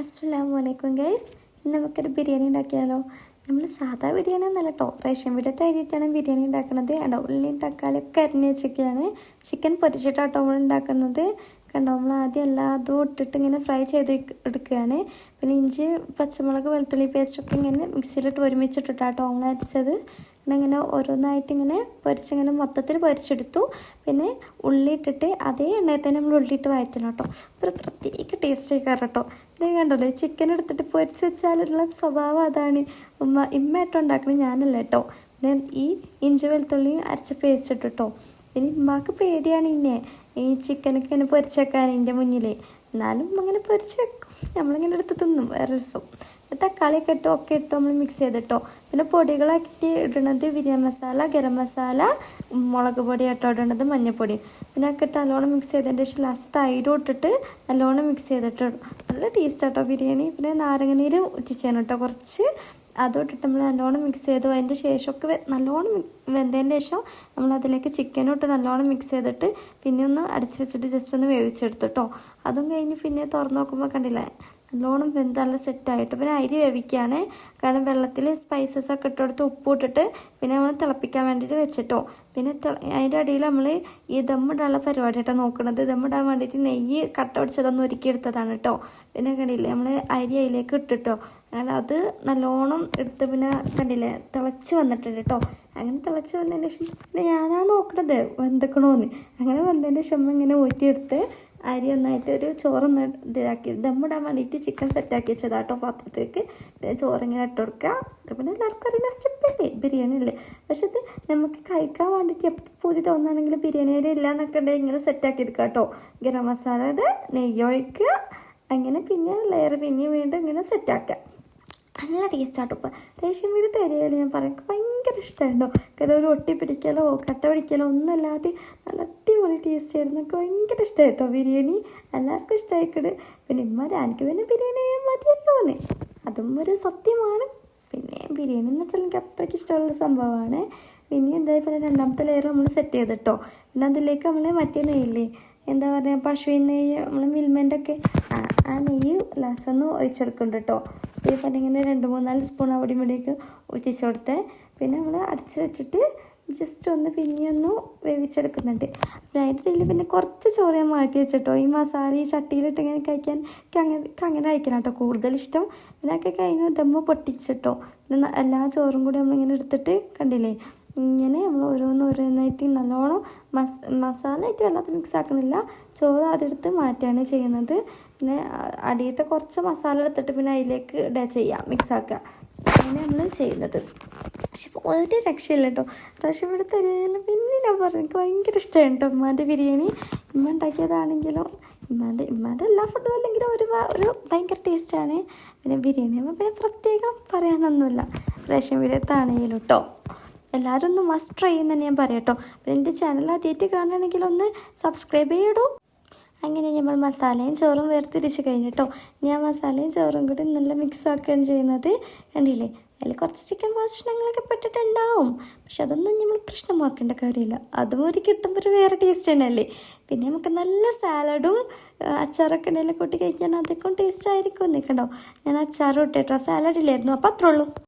അസ്സലാമു അലൈക്കും ഗൈസ്. ഇന്ന് നമുക്കൊരു ബിരിയാണി ഉണ്ടാക്കിയാലോ? നമ്മൾ സാധാ ബിരിയാണി എന്നല്ല കേട്ടോ റേഷൻ വീടത്തെ അരിയിട്ടാണ് ബിരിയാണി ഉണ്ടാക്കുന്നത് കണ്ടോ ഉള്ളിയും തക്കാളി ഒക്കെ അരിഞ്ഞ് വെച്ചൊക്കെയാണ് ചിക്കൻ പൊരിച്ചിട്ടാട്ടോ നമ്മൾ ഉണ്ടാക്കുന്നത്. കണ്ടോ നമ്മൾ ആദ്യം എല്ലാതും ഇട്ടിട്ട് ഇങ്ങനെ ഫ്രൈ ചെയ്ത് എടുക്കുകയാണ്. പിന്നെ ഇഞ്ചി പച്ചമുളക് വെളുത്തുള്ളി പേസ്റ്റൊക്കെ ഇങ്ങനെ മിക്സിയിലിട്ട് ഒരുമിച്ചിട്ടിട്ടാട്ടോ നമ്മൾ അരിച്ചത്. ഇങ്ങനെ ഓരോന്നായിട്ട് ഇങ്ങനെ പൊരിച്ചിങ്ങനെ മൊത്തത്തിൽ പൊരിച്ചെടുത്തു. പിന്നെ ഉള്ളി ഇട്ടിട്ട് അതേ എണ്ണയിൽ തന്നെ നമ്മൾ ഉള്ളിയിട്ട് വഴറ്റണം കേട്ടോ ഒരു പ്രത്യേക ടേസ്റ്റ് ആയിക്കാറ് കേട്ടോ ഇത് കണ്ടല്ലോ ചിക്കൻ എടുത്തിട്ട് പൊരിച്ച് വെച്ചാലുള്ള സ്വഭാവം അതാണ്. ഉമ്മ ഇമ്മയായിട്ട് ഉണ്ടാക്കുന്നത് ഞാനല്ല കേട്ടോ ഞാൻ ഈ ഇഞ്ചി വെളുത്തുള്ളി അരച്ച് പേസ്റ്റ് കേട്ടോ പിന്നെ ഉമ്മാക്ക് പേടിയാണ് ഇന്നെ. ഈ ചിക്കനൊക്കെ ഇങ്ങനെ പൊരിച്ചേക്കാൻ എന്റെ മുന്നിൽ എന്നാലും അങ്ങനെ പൊരിച്ച് വെക്കും. നമ്മളിങ്ങനെ എടുത്ത് തിന്നും. വേറെ രസം. തക്കാളിയൊക്കെ ഇട്ടോ ഒക്കെ ഇട്ടോ നമ്മൾ മിക്സ് ചെയ്തിട്ടോ. പിന്നെ പൊടികളാക്കി ഇടണത് ബിരിയാണി മസാല ഗരം മസാല മുളക് പൊടി ആട്ടോ ഇടണത് മഞ്ഞൾപ്പൊടി പിന്നെ ഒക്കെ ഇട്ട് നല്ലോണം മിക്സ് ചെയ്തതിന്റെ ശേഷം ലാസ്റ്റ് തൈരും ഇട്ടിട്ട് നല്ലോണം മിക്സ് ചെയ്തിട്ട് നല്ല ടേസ്റ്റ് ആട്ടോ ബിരിയാണി. പിന്നെ നാരങ്ങനീര് ഉറ്റിച്ചാണ് കേട്ടോ കുറച്ച്. അതും ഇട്ടിട്ട് നമ്മൾ നല്ലോണം മിക്സ് ചെയ്തു. അതിന്റെ ശേഷമൊക്കെ നല്ലോണം വെന്തതിന്റെ ശേഷം നമ്മൾ അതിലേക്ക് ചിക്കനും ഇട്ട് നല്ലോണം മിക്സ് ചെയ്തിട്ട് പിന്നെ ഒന്ന് അടച്ചു വെച്ചിട്ട് ജസ്റ്റ് ഒന്ന് വേവിച്ചെടുത്തു കേട്ടോ അതും കഴിഞ്ഞ് പിന്നെ തുറന്ന് നോക്കുമ്പോൾ കണ്ടില്ലേ? നല്ലോണം വെന്ത് നല്ല സെറ്റായിട്ട്. പിന്നെ അരി വേവിക്കുകയാണ് കാരണം വെള്ളത്തിൽ സ്പൈസസ് ഒക്കെ ഇട്ടെടുത്ത് ഉപ്പ് ഇട്ടിട്ട് പിന്നെ നമ്മൾ തിളപ്പിക്കാൻ വേണ്ടിയിട്ട് വെച്ചിട്ടോ. പിന്നെ അതിന്റെ അടിയിൽ നമ്മൾ ഈ ദമ്മിടാനുള്ള പരിപാടിയായിട്ടോ നോക്കുന്നത് ദമ്മിടാൻ വേണ്ടിയിട്ട് നെയ്യ് കട്ട പിടിച്ചതൊന്നും ഒരുക്കിയെടുത്തതാണ് കേട്ടോ പിന്നെ കണ്ടില്ലേ നമ്മൾ അരി അതിലേക്ക് ഇട്ടിട്ടോ. അങ്ങനെ അത് നല്ലോണം എടുത്ത് പിന്നെ കണ്ടില്ലേ തിളച്ച് വന്നിട്ടുണ്ട് കേട്ടോ അങ്ങനെ തിളച്ച് വന്നതിന് ശേഷം പിന്നെ ഞാനാ നോക്കണത് വെന്തക്കണോന്ന്. അങ്ങനെ വന്നതിന് ശേഷം ഇങ്ങനെ ഊറ്റിയെടുത്ത് അരി ഒന്നായിട്ട് ഒരു ചോറൊന്ന് ഇതാക്കി ദമ്മിടാൻ വേണ്ടിയിട്ട് ചിക്കൻ സെറ്റാക്കി വെച്ചതാട്ടോ പാത്രത്തേക്ക് ചോറിങ്ങനെ ഇട്ട് കൊടുക്കുക. പിന്നെ എല്ലാവർക്കും അറിയുന്ന സ്റ്റെപ്പല്ലേ ബിരിയാണി അല്ലേ? പക്ഷെ ഇത് നമുക്ക് കഴിക്കാൻ വേണ്ടിയിട്ട് എപ്പോൾ പൂതി തോന്നുകയാണെങ്കിൽ ബിരിയാണി അരി ഇല്ല എന്നൊക്കെ ഉണ്ടെങ്കിൽ ഇങ്ങനെ സെറ്റാക്കി എടുക്കുക കേട്ടോ. ഗരം മസാലയുടെ നെയ്യ് ഒഴിക്കുക. അങ്ങനെ പിന്നെ ലെയർ പിന്നെ വീണ്ടും ഇങ്ങനെ സെറ്റാക്കുക നല്ല ടേസ്റ്റാട്ടോ ഇപ്പം. റേഷൻ വീട് തരികയാണ് ഞാൻ പറയാം ഭയങ്കര ഇഷ്ടമായിട്ടോ. കാരണം ഒരു ഒട്ടി പിടിക്കലോ കട്ട പിടിക്കലോ ഒന്നുമില്ലാതെ നല്ല അടിപൊളി ടേസ്റ്റ് ആയിരുന്നു. എനിക്ക് ഭയങ്കര ഇഷ്ടമായിട്ടോ ബിരിയാണി. എല്ലാവർക്കും ഇഷ്ടമായിക്കട് പിന്നെ ഇമ്മ എനിക്ക് പിന്നെ ബിരിയാണി മതിയല്ലോ എന്ന്. അതും ഒരു സത്യമാണ്. പിന്നെ ബിരിയാണി എന്ന് വെച്ചാൽ എനിക്ക് അത്രയ്ക്ക് ഇഷ്ടമുള്ള സംഭവമാണ്. പിന്നെ എന്തായാലും പിന്നെ രണ്ടാമത്തെ ലെയർ നമ്മൾ സെറ്റ് ചെയ്തിട്ടോ. പിന്നെ അതിലേക്ക് നമ്മൾ മറ്റേ നെയ്യില്ലേ? എന്താ പറയുക പശുവിൻ നെയ്യ് നമ്മൾ മിൽമേന്റെ ഒക്കെ ആ നെയ്യ് ലാസ്റ്റ് ഒന്ന് ഒഴിച്ചെടുക്കുന്നുണ്ട് കേട്ടോ ഈ പറഞ്ഞിങ്ങനെ രണ്ട് മൂന്നാൽ സ്പൂൺ അവിടെ ഇവിടേക്ക് ഒഴിച്ചു കൊടുത്തേ. പിന്നെ നമ്മൾ അടച്ച് വെച്ചിട്ട് ജസ്റ്റ് ഒന്ന് പിന്നെ ഒന്ന് വേവിച്ചെടുക്കുന്നുണ്ട്. പിന്നെ അതിന്റെ ഇടയിൽ പിന്നെ കുറച്ച് ചോറ് ഞാൻ മാറ്റി വെച്ചിട്ടോ. ഈ മസാല ഈ ചട്ടിയിലിട്ട് ഇങ്ങനെ കഴിക്കാൻ അങ്ങനെ അങ്ങനെ കഴിക്കണം കേട്ടോ. കൂടുതൽ ഇഷ്ടം പിന്നെ ഒക്കെ കഴിഞ്ഞ് ദമ്മ പൊട്ടിച്ചിട്ടോ. പിന്നെ എല്ലാ ചോറും കൂടി നമ്മളിങ്ങനെ എടുത്തിട്ട് കണ്ടില്ലേ? ഇങ്ങനെ നമ്മൾ ഓരോന്ന് ഓരോന്നായിട്ട് നല്ലോണം മസ് മസാല ആയിട്ട് വല്ലാത്ത മിക്സ് ആക്കുന്നില്ല ചോറ് അതെടുത്ത് മാറ്റുകയാണ് ചെയ്യുന്നത്. പിന്നെ അടിയത്തെ കുറച്ച് മസാല എടുത്തിട്ട് പിന്നെ അതിലേക്ക് ഇടുക ചെയ്യാം മിക്സ് ആക്കുക. അങ്ങനെ നമ്മൾ ചെയ്യുന്നത്. പക്ഷെ ഒരു രക്ഷയില്ല കേട്ടോ. പ്രാവശ്യം ഇവിടെ തരുന്ന പിന്നെ ഞാൻ പറഞ്ഞു. എനിക്ക് ഭയങ്കര ഇഷ്ടമാണ് കേട്ടോ ഉമ്മാന്റെ ബിരിയാണി. ഉമ്മ ഉണ്ടാക്കിയതാണെങ്കിലും ഉമ്മാന്റെ ഉമ്മാന്റെ എല്ലാ ഫുഡും അല്ലെങ്കിലും ഒരു ഒരു ഭയങ്കര ടേസ്റ്റാണ് പിന്നെ ബിരിയാണി. പിന്നെ പ്രത്യേകം പറയാനൊന്നുമില്ല. റേഷൻ വീടത്താണെങ്കിലും കേട്ടോ. എല്ലാവരും ഒന്ന് മസ്റ്റ് ട്രൈ ചെയ്യുന്ന ഞാൻ പറയാം കേട്ടോ. പിന്നെ എന്റെ ചാനൽ ആദ്യമായിട്ട് കാണുകയാണെങ്കിൽ ഒന്ന് സബ്സ്ക്രൈബ് ചെയ്യടോ. അങ്ങനെ നമ്മൾ മസാലയും ചോറും വേർതിരിച്ച് കഴിഞ്ഞിട്ടോ ഞാൻ മസാലയും ചോറും കൂടി നല്ല മിക്സ് ആക്കുകയാണ് ചെയ്യുന്നത്. കണ്ടില്ലേ? അതിൽ കുറച്ച് ചിക്കൻ ഭക്ഷണങ്ങളൊക്കെ പെട്ടിട്ടുണ്ടാവും. പക്ഷെ അതൊന്നും നമ്മൾ പ്രശ്നമാക്കേണ്ട കാര്യമില്ല. അതും ഒരു കിട്ടുമ്പോൾ ഒരു വേറെ ടേസ്റ്റ് തന്നെയല്ലേ. പിന്നെ നമുക്ക് നല്ല സാലഡും അച്ചാറൊക്കെ ഉണ്ടെങ്കിൽ കൂട്ടി കഴിക്കാൻ അതൊക്കെ ടേസ്റ്റ് ആയിരിക്കും. നിൽക്കണ്ടോ ഞാൻ അച്ചാറും ഇട്ടേട്ടോ. സാലഡ് ഇല്ലായിരുന്നു. അപ്പോൾ അത്രേ ഉള്ളൂ.